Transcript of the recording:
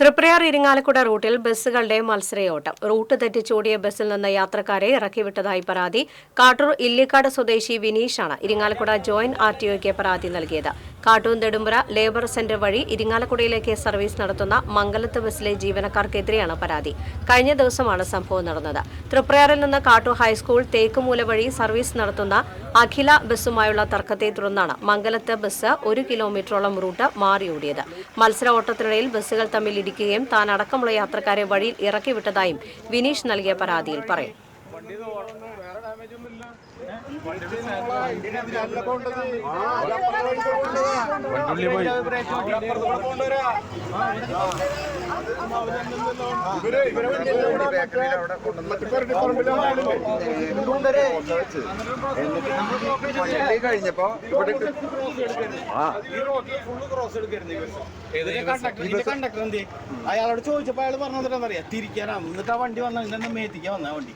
തൃപ്രയാർ ഇരിങ്ങാലക്കുട റൂട്ടിൽ ബസ്സുകളുടെ മത്സരയോട്ടം. റൂട്ട് തെറ്റിച്ചോടിയ ബസ്സിൽ നിന്ന് യാത്രക്കാരെ ഇറക്കിവിട്ടതായി പരാതി. കാട്ടൂർ ഇല്ലിക്കാട് സ്വദേശി വിനീഷാണ് ഇരിങ്ങാലക്കുട ജോയിന്റ് ആർ ടി പരാതി നൽകിയത്. നെടുമ്പുര ലേബർ സെന്റർ വഴി ഇരിങ്ങാലക്കുടയിലേക്ക് സർവീസ് നടത്തുന്ന മംഗലത്ത് ബസ്സിലെ ജീവനക്കാർക്കെതിരെയാണ് പരാതി കഴിഞ്ഞ ദിവസമാണ് സംഭവം നടന്നത് തൃപ്രയാറിൽ നിന്ന് കാട്ടൂർ ഹൈസ്കൂൾ തേക്കുമൂല വഴി സർവീസ് നടത്തുന്ന അഖില ബസ്സുമായുള്ള തർക്കത്തെ തുടർന്നാണ് മംഗലത്ത് ബസ് ഒരു കിലോമീറ്ററോളം റൂട്ട് മാറിയോടിയത് മത്സര ഓട്ടത്തിനിടയിൽ ബസ്സുകൾ തമ്മിൽ ഇടിക്കുകയും താൻ അടക്കമുള്ള യാത്രക്കാരെ വഴിയിൽ ഇറക്കിവിട്ടതായും വിനീഷ് നൽകിയ പരാതിയിൽ പറയും വണ്ടുള്ളി കഴിഞ്ഞപ്പോ ഇവിടെ അയാളോട് ചോദിച്ചപ്പോ അയാൾ പറഞ്ഞറിയാം തിരിക്കാനാ എന്നിട്ട് ആ. വണ്ടി വന്ന ഇന്നെ മേത്തിക്കാൻ വന്ന വണ്ടി